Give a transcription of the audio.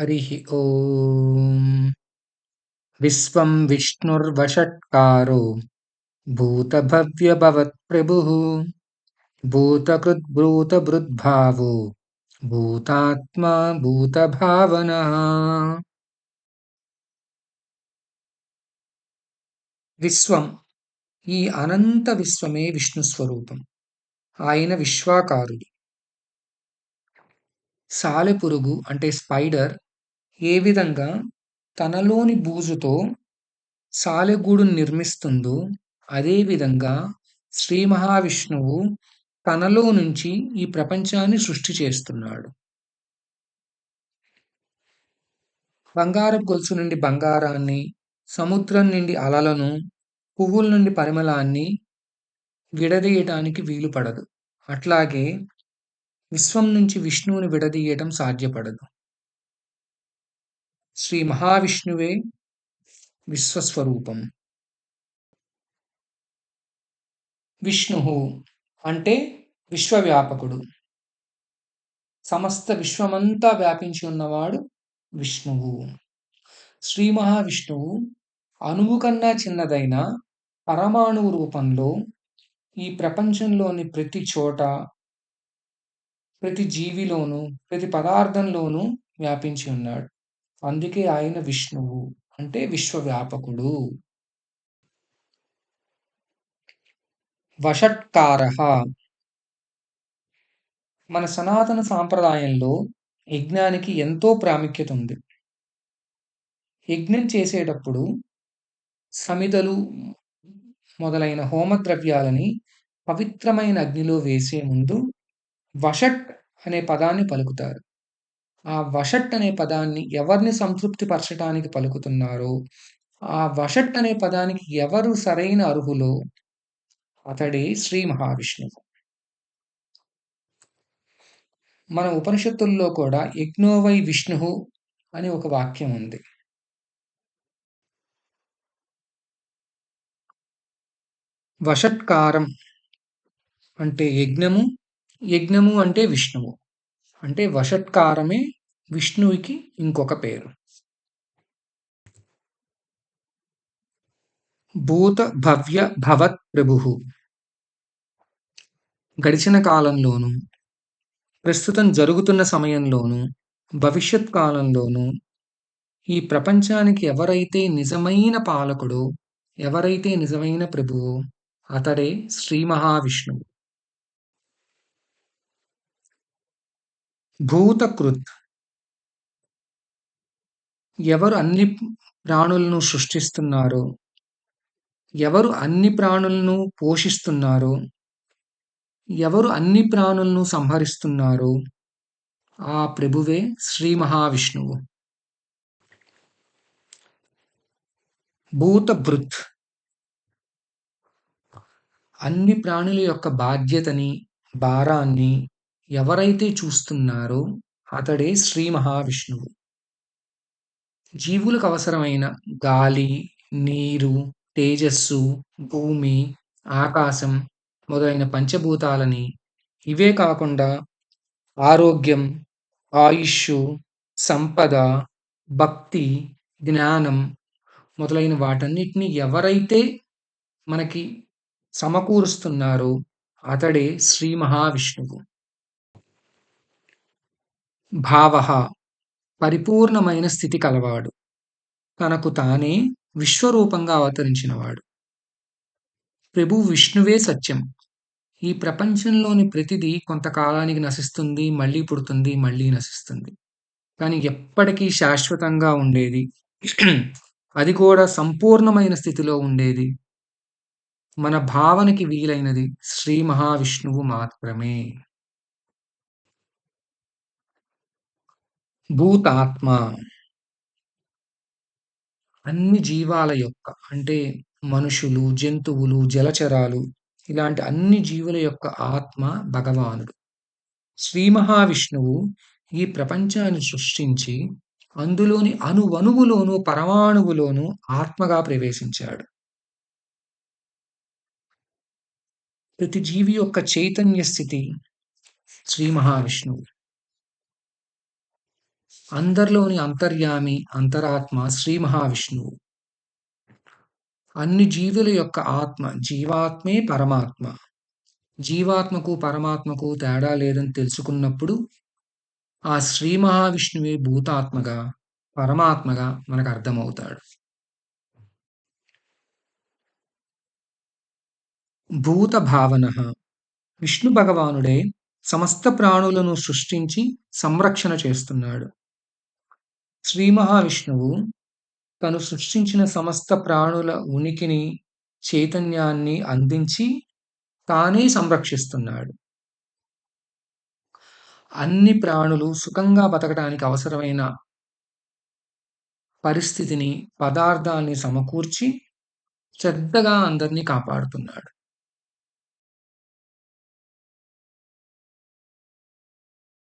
हरिः ॐ विश्वं विष्णुर्वषट्कारो भूतभव्यभवत्प्रभुः भूतकृद्भूतभृद्भावो भूतात्मा भूतभावनः విశ్వం ఈ అనంత విశ్వమే విష్ణు స్వరూపం ఆయన విశ్వాకారుడు సాలెపురుగు అంటే స్పైడర్ ఏ విధంగా తనలోని బూజుతో సాలెగూడును నిర్మిస్తుందో అదేవిధంగా శ్రీ మహావిష్ణువు తనలో నుంచి ఈ ప్రపంచాన్ని సృష్టి చేస్తున్నాడు. బంగారపు గొలుసు నుండి బంగారాన్ని సముద్రం నుండి అలలను పువ్వుల నుండి పరిమళాన్ని విడదీయటానికి వీలు పడదు అట్లాగే విశ్వం నుంచి విష్ణువుని విడదీయటం సాధ్యపడదు. శ్రీ మహావిష్ణువే విశ్వస్వరూపం. విష్ణు అంటే విశ్వవ్యాపకుడు. సమస్త విశ్వమంతా వ్యాపించి ఉన్నవాడు విష్ణువు. శ్రీ మహావిష్ణువు అణువు కన్నా చిన్నదైన పరమాణువు రూపంలో ఈ ప్రపంచంలోని ప్రతి చోట ప్రతి జీవిలోనూ ప్రతి పదార్థంలోనూ వ్యాపించి ఉన్నాడు. అందుకే ఆయన విష్ణువు. అంటే విశ్వవ్యాపకుడు. వషట్కార. మన సనాతన సాంప్రదాయంలో యజ్ఞానికి ఎంతో ప్రాముఖ్యత ఉంది యజ్ఞం చేసేటప్పుడు సమిదలు మొదలైన హోమద్రవ్యాలని పవిత్రమైన అగ్నిలో వేసే ముందు వషట్ అనే పదాన్ని పలుకుతారు. ఆ వషట్ అనే పదాన్ని ఎవరిని సంతృప్తి పరచడానికి పలుకుతున్నారో ఆ వషట్ అనే పదానికి ఎవరు సరైన అర్హులో అతడే శ్రీ మహావిష్ణువు. మన ఉపనిషత్తుల్లో కూడా యజ్ఞోవై విష్ణు అని ఒక వాక్యం ఉంది. వషట్కారం అంటే యజ్ఞము యజ్ఞము అంటే విష్ణువు. అంటే వషట్కారమే విష్ణువుకి ఇంకొక పేరు. భూత భవ్య భవత్ ప్రభు గడిచిన కాలంలోనూ ప్రస్తుతం జరుగుతున్న సమయంలోనూ భవిష్యత్ కాలంలోనూ ఈ ప్రపంచానికి ఎవరైతే నిజమైన పాలకుడో ఎవరైతే నిజమైన ప్రభువో అతడే శ్రీ మహావిష్ణువు. భూతకృత్. ఎవరు అన్ని ప్రాణులను సృష్టిస్తున్నారు ఎవరు అన్ని ప్రాణులను పోషిస్తున్నారు ఎవరు అన్ని ప్రాణులను సంహరిస్తున్నారు ఆ ప్రభువే శ్రీ మహావిష్ణువు. భూతభృత్. అన్ని ప్రాణుల యొక్క బాధ్యతని భారాన్ని ఎవరైతే చూస్తున్నారో అతడే శ్రీ మహావిష్ణువు. జీవులకు అవసరమైన గాలి నీరు తేజస్సు భూమి ఆకాశం మొదలైన పంచభూతాలని ఇవే కాకుండా ఆరోగ్యం ఆయుష్ సంపద భక్తి జ్ఞానం మొదలైన వాటన్నిటిని ఎవరైతే మనకి సమకూరుస్తున్నారో అతడే శ్రీ మహావిష్ణువు. భావ పరిపూర్ణమైన స్థితి కలవాడు. తనకు తానే విశ్వరూపంగా అవతరించినవాడు. ప్రభు విష్ణువే సత్యం. ఈ ప్రపంచంలోని ప్రతిదీ కొంతకాలానికి నశిస్తుంది మళ్ళీ పుడుతుంది మళ్ళీ నశిస్తుంది. కానీ ఎప్పటికీ శాశ్వతంగా ఉండేది. అది కూడా సంపూర్ణమైన స్థితిలో ఉండేది. మన భావనకి వీలైనది శ్రీ మహావిష్ణువు మాత్రమే. భూతాత్మ. అన్ని జీవాల యొక్క అంటే మనుషులు జంతువులు జలచరాలు ఇలాంటి అన్ని జీవుల యొక్క ఆత్మ భగవానుడు. శ్రీ మహావిష్ణువు ఈ ప్రపంచాన్ని సృష్టించి అందులోని అణువణువులోను పరమాణువులోను ఆత్మగా ప్రవేశించాడు. ప్రతి జీవి యొక్క చైతన్య స్థితి శ్రీ మహావిష్ణువు. అందరిలోని అంతర్యామి, అంతరాత్మ శ్రీ మహావిష్ణువు. అన్ని జీవుల యొక్క ఆత్మ, జీవాత్మే పరమాత్మ. జీవాత్మకు, పరమాత్మకు తేడా లేదని తెలుసుకున్నప్పుడు, ఆ శ్రీ మహావిష్ణువే భూతాత్మగా, పరమాత్మగా మనకు అర్థమవుతాడు. భూత భావన విష్ణు భగవానుడే సమస్త ప్రాణులను సృష్టించి సంరక్షణ చేస్తున్నాడు. శ్రీ మహావిష్ణువు తను సృష్టించిన సమస్త ప్రాణుల ఉనికిని, చైతన్యాన్ని అందించి తానే సంరక్షిస్తున్నాడు. అన్ని ప్రాణులు సుఖంగా బతకడానికి అవసరమైన పరిస్థితిని, పదార్థాన్ని సమకూర్చి శ్రద్ధగా అందరిని కాపాడుతున్నాడు.